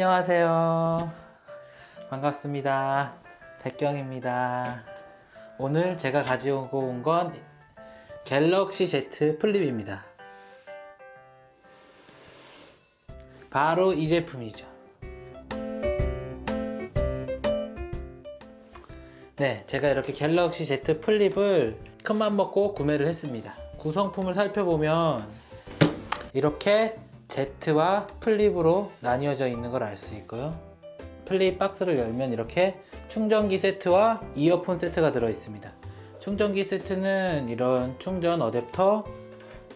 안녕하세요. 반갑습니다. 백경입니다. 오늘 제가 가지고 온 건 갤럭시 Z 플립입니다. 바로 이 제품이죠. 네, 제가 이렇게 갤럭시 Z 플립을 큰맘 먹고 구매를 했습니다. 구성품을 살펴보면 이렇게 Z와 플립으로 나뉘어져 있는 걸 알 수 있고요. 플립 박스를 열면 이렇게 충전기 세트와 이어폰 세트가 들어 있습니다. 충전기 세트는 이런 충전 어댑터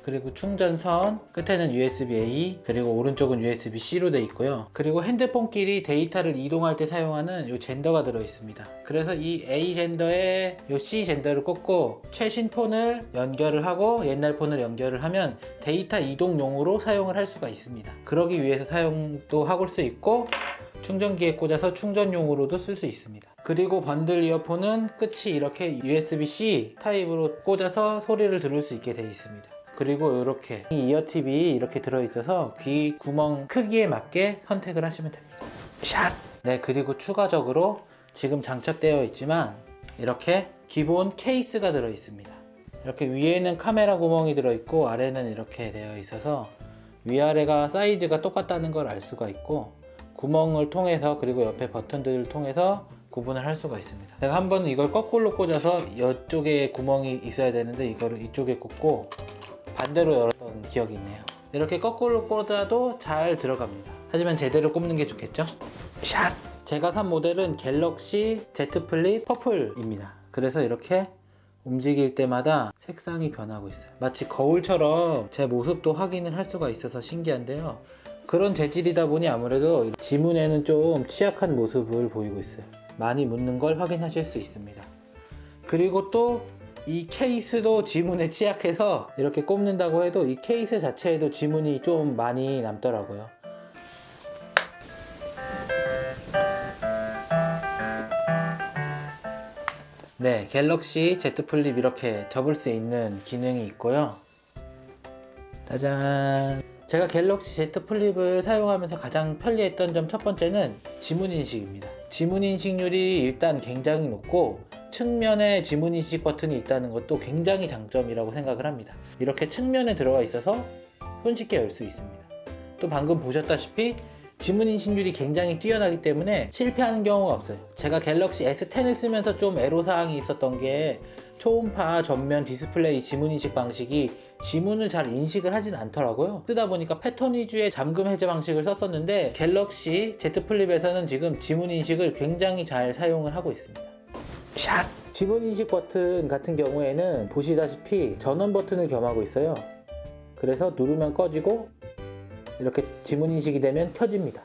그리고 충전선 끝에는 USB-A 그리고 오른쪽은 USB-C로 되어 있고요. 그리고 핸드폰끼리 데이터를 이동할 때 사용하는 이 젠더가 들어 있습니다. 그래서 이 A 젠더에 이 C 젠더를 꽂고 최신 폰을 연결을 하고 옛날 폰을 연결을 하면 데이터 이동용으로 사용을 할 수가 있습니다. 그러기 위해서 사용도 하고 수 있고 충전기에 꽂아서 충전용으로도 쓸 수 있습니다. 그리고 번들 이어폰은 끝이 이렇게 USB-C 타입으로 꽂아서 소리를 들을 수 있게 되어 있습니다. 그리고 이렇게 이어팁이 이렇게 들어있어서 귀 구멍 크기에 맞게 선택을 하시면 됩니다. 샷! 네, 그리고 추가적으로 지금 장착되어 있지만 이렇게 기본 케이스가 들어 있습니다. 이렇게 위에는 카메라 구멍이 들어 있고 아래는 이렇게 되어 있어서 위아래가 사이즈가 똑같다는 걸 알 수가 있고 구멍을 통해서 그리고 옆에 버튼들을 통해서 구분을 할 수가 있습니다. 제가 한번 이걸 거꾸로 꽂아서 이쪽에 구멍이 있어야 되는데 이거를 이쪽에 꽂고 반대로 열었던 기억이 있네요. 이렇게 거꾸로 꽂아도 잘 들어갑니다. 하지만 제대로 꼽는 게 좋겠죠? 샷! 제가 산 모델은 갤럭시 Z 플립 퍼플입니다. 그래서 이렇게 움직일 때마다 색상이 변하고 있어요. 마치 거울처럼 제 모습도 확인을 할 수가 있어서 신기한데요. 그런 재질이다 보니 아무래도 지문에는 좀 취약한 모습을 보이고 있어요. 많이 묻는 걸 확인하실 수 있습니다. 그리고 또 이 케이스도 지문에 취약해서 이렇게 꼽는다고 해도 이 케이스 자체에도 지문이 좀 많이 남더라고요. 네, 갤럭시 Z 플립 이렇게 접을 수 있는 기능이 있고요. 짜잔. 제가 갤럭시 Z 플립을 사용하면서 가장 편리했던 점 첫 번째는 지문 인식입니다. 지문 인식률이 일단 굉장히 높고 측면에 지문 인식 버튼이 있다는 것도 굉장히 장점이라고 생각을 합니다. 이렇게 측면에 들어가 있어서 손쉽게 열 수 있습니다. 또 방금 보셨다시피 지문 인식률이 굉장히 뛰어나기 때문에 실패하는 경우가 없어요. 제가 갤럭시 S10을 쓰면서 좀 애로사항이 있었던 게 초음파 전면 디스플레이 지문 인식 방식이 지문을 잘 인식을 하진 않더라고요. 쓰다 보니까 패턴 위주의 잠금 해제 방식을 썼었는데 갤럭시 Z 플립에서는 지금 지문 인식을 굉장히 잘 사용을 하고 있습니다. 샷! 지문 인식 버튼 같은 경우에는 보시다시피 전원 버튼을 겸하고 있어요. 그래서 누르면 꺼지고 이렇게 지문 인식이 되면 켜집니다.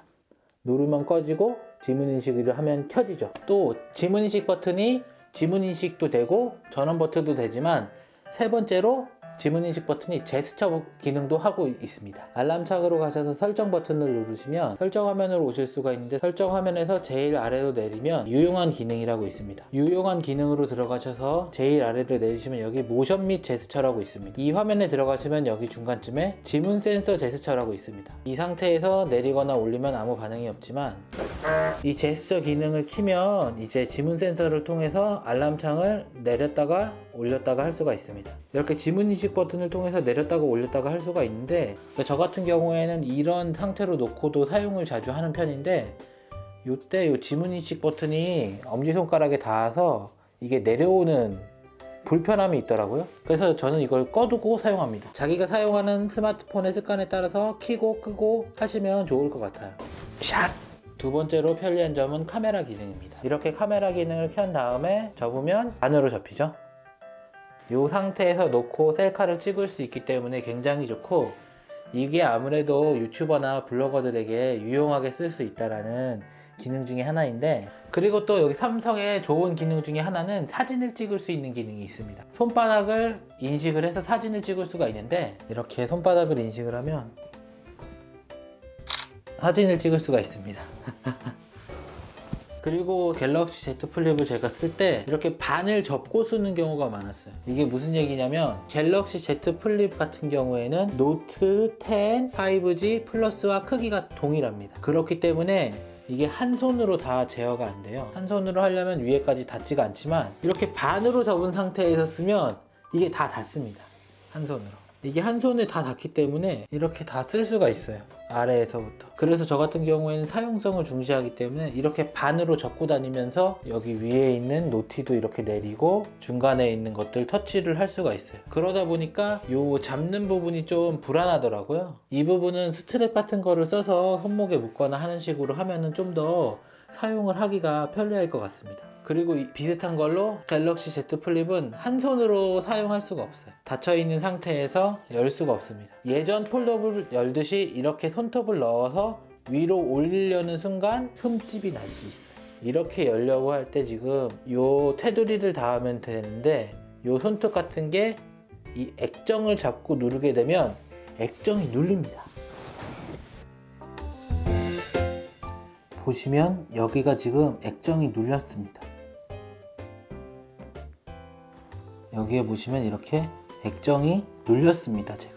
누르면 꺼지고 지문 인식을 하면 켜지죠. 또 지문 인식 버튼이 지문 인식도 되고 전원 버튼도 되지만 세 번째로 지문 인식 버튼이 제스처 기능도 하고 있습니다. 알람 창으로 가셔서 설정 버튼을 누르시면 설정 화면으로 오실 수가 있는데 설정 화면에서 제일 아래로 내리면 유용한 기능이라고 있습니다. 유용한 기능으로 들어가셔서 제일 아래로 내리시면 여기 모션 및 제스처라고 있습니다. 이 화면에 들어가시면 여기 중간쯤에 지문 센서 제스처라고 있습니다. 이 상태에서 내리거나 올리면 아무 반응이 없지만 이 제스처 기능을 키면 이제 지문 센서를 통해서 알람 창을 내렸다가 올렸다가 할 수가 있습니다. 이렇게 지문 인식 버튼을 통해서 내렸다가 올렸다가 할 수가 있는데 저 같은 경우에는 이런 상태로 놓고도 사용을 자주 하는 편인데 이때 이 지문 인식 버튼이 엄지손가락에 닿아서 이게 내려오는 불편함이 있더라고요. 그래서 저는 이걸 꺼두고 사용합니다. 자기가 사용하는 스마트폰의 습관에 따라서 키고 끄고 하시면 좋을 것 같아요. 샷! 두 번째로 편리한 점은 카메라 기능입니다. 이렇게 카메라 기능을 켠 다음에 접으면 안으로 접히죠. 이 상태에서 놓고 셀카를 찍을 수 있기 때문에 굉장히 좋고 이게 아무래도 유튜버나 블로거들에게 유용하게 쓸 수 있다라는 기능 중에 하나인데 그리고 또 여기 삼성의 좋은 기능 중에 하나는 사진을 찍을 수 있는 기능이 있습니다. 손바닥을 인식을 해서 사진을 찍을 수가 있는데 이렇게 손바닥을 인식을 하면 사진을 찍을 수가 있습니다. 그리고 갤럭시 Z 플립을 제가 쓸 때 이렇게 반을 접고 쓰는 경우가 많았어요. 이게 무슨 얘기냐면 갤럭시 Z 플립 같은 경우에는 노트 10 5G 플러스와 크기가 동일합니다. 그렇기 때문에 이게 한 손으로 다 제어가 안 돼요. 한 손으로 하려면 위에까지 닿지가 않지만 이렇게 반으로 접은 상태에서 쓰면 이게 다 닿습니다. 한 손으로. 이게 한 손에 다 닿기 때문에 이렇게 다 쓸 수가 있어요. 아래에서부터. 그래서 저 같은 경우에는 사용성을 중시하기 때문에 이렇게 반으로 접고 다니면서 여기 위에 있는 노티도 이렇게 내리고 중간에 있는 것들 터치를 할 수가 있어요. 그러다 보니까 요 잡는 부분이 좀 불안하더라고요. 이 부분은 스트랩 같은 거를 써서 손목에 묶거나 하는 식으로 하면은 좀 더 사용을 하기가 편리할 것 같습니다. 그리고 이 비슷한 걸로 갤럭시 Z 플립은 한 손으로 사용할 수가 없어요. 닫혀 있는 상태에서 열 수가 없습니다. 예전 폴더블 열듯이 이렇게 손톱을 넣어서 위로 올리려는 순간 흠집이 날 수 있어요. 이렇게 열려고 할 때 지금 요 테두리를 닿으면 되는데 요 손톱 같은 게 이 액정을 잡고 누르게 되면 액정이 눌립니다. 보시면 여기가 지금 액정이 눌렸습니다. 여기에 보시면 이렇게 액정이 눌렸습니다. 제가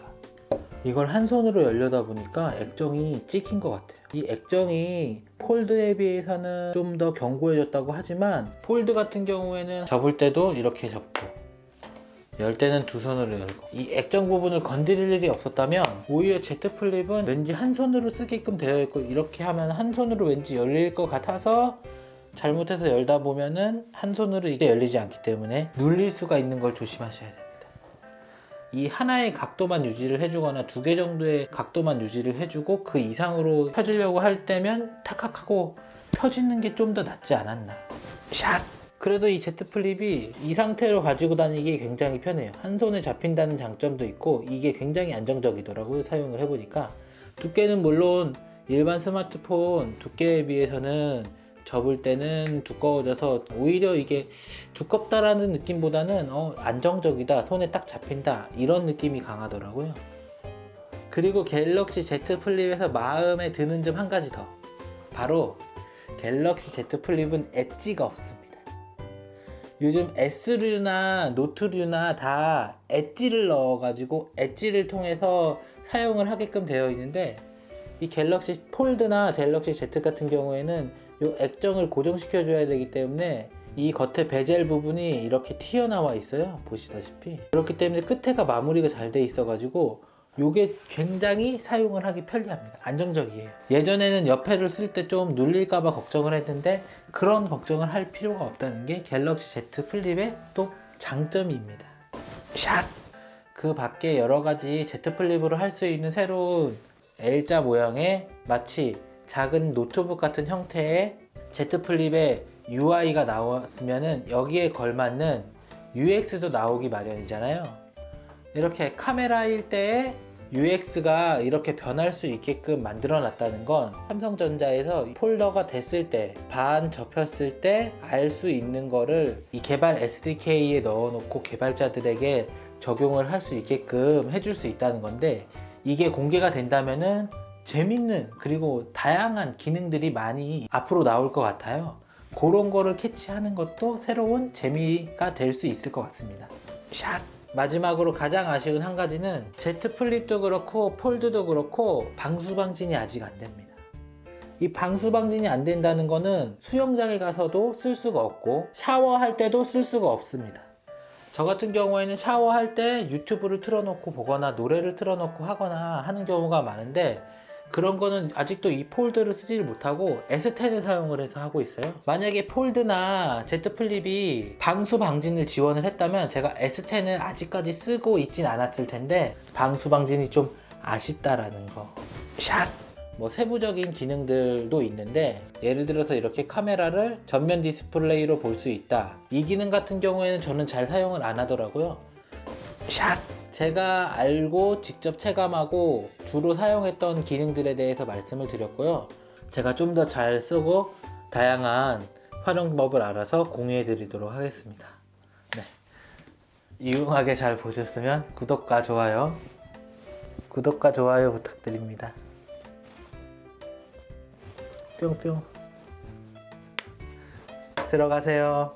이걸 한 손으로 열려다 보니까 액정이 찍힌 것 같아요. 이 액정이 폴드에 비해서는 좀 더 견고해졌다고 하지만 폴드 같은 경우에는 접을 때도 이렇게 접고 열 때는 두 손으로 열고 이 액정 부분을 건드릴 일이 없었다면 오히려 Z 플립은 왠지 한 손으로 쓰게끔 되어 있고 이렇게 하면 한 손으로 왠지 열릴 것 같아서 잘못해서 열다 보면은 한 손으로 이게 열리지 않기 때문에 눌릴 수가 있는 걸 조심하셔야 됩니다. 이 하나의 각도만 유지를 해주거나 두 개 정도의 각도만 유지를 해주고 그 이상으로 펴주려고 할 때면 탁탁하고 펴지는 게 좀 더 낫지 않았나. 샷! 그래도 이 Z 플립이 이 상태로 가지고 다니기 굉장히 편해요. 한 손에 잡힌다는 장점도 있고 이게 굉장히 안정적이더라고요. 사용을 해보니까. 두께는 물론 일반 스마트폰 두께에 비해서는 접을 때는 두꺼워져서 오히려 이게 두껍다라는 느낌보다는 어, 안정적이다 손에 딱 잡힌다 이런 느낌이 강하더라고요. 그리고 갤럭시 Z 플립에서 마음에 드는 점 한 가지 더. 바로 갤럭시 Z 플립은 엣지가 없습니다. 요즘 S류나 노트류나 다 엣지를 넣어가지고 엣지를 통해서 사용을 하게끔 되어 있는데 이 갤럭시 폴드나 갤럭시 Z 같은 경우에는 이 액정을 고정시켜 줘야 되기 때문에 이 겉에 베젤 부분이 이렇게 튀어나와 있어요. 보시다시피. 그렇기 때문에 끝에가 마무리가 잘 돼 있어 가지고 이게 굉장히 사용을 하기 편리합니다. 안정적이에요. 예전에는 옆에를 쓸 때 좀 눌릴까봐 걱정을 했는데 그런 걱정을 할 필요가 없다는 게 갤럭시 Z 플립의 또 장점입니다. 샷! 그 밖에 여러 가지 Z 플립으로 할 수 있는 새로운 L자 모양의 마치 작은 노트북 같은 형태의 Z 플립의 UI가 나왔으면은 여기에 걸맞는 UX도 나오기 마련이잖아요. 이렇게 카메라일 때의 UX가 이렇게 변할 수 있게끔 만들어 놨다는 건 삼성전자에서 폴더가 됐을 때, 반 접혔을 때 알 수 있는 거를 이 개발 SDK에 넣어 놓고 개발자들에게 적용을 할 수 있게끔 해줄 수 있다는 건데 이게 공개가 된다면은 재밌는 그리고 다양한 기능들이 많이 앞으로 나올 것 같아요. 그런 거를 캐치하는 것도 새로운 재미가 될 수 있을 것 같습니다. 샷! 마지막으로 가장 아쉬운 한 가지는 Z 플립도 그렇고 폴드도 그렇고 방수 방진이 아직 안 됩니다. 이 방수 방진이 안 된다는 거는 수영장에 가서도 쓸 수가 없고 샤워할 때도 쓸 수가 없습니다. 저 같은 경우에는 샤워할 때 유튜브를 틀어놓고 보거나 노래를 틀어놓고 하거나 하는 경우가 많은데 그런 거는 아직도 이 폴드를 쓰지를 못하고 S10을 사용을 해서 하고 있어요. 만약에 폴드나 Z 플립이 방수 방진을 지원을 했다면 제가 S10을 아직까지 쓰고 있진 않았을 텐데 방수 방진이 좀 아쉽다라는 거. 샷! 뭐 세부적인 기능들도 있는데 예를 들어서 이렇게 카메라를 전면 디스플레이로 볼 수 있다. 이 기능 같은 경우에는 저는 잘 사용을 안 하더라고요. 샷! 제가 알고 직접 체감하고 주로 사용했던 기능들에 대해서 말씀을 드렸고요. 제가 좀 더 잘 쓰고 다양한 활용법을 알아서 공유해 드리도록 하겠습니다. 네. 유용하게 잘 보셨으면 구독과 좋아요, 구독과 좋아요 부탁드립니다. 뿅뿅. 들어가세요.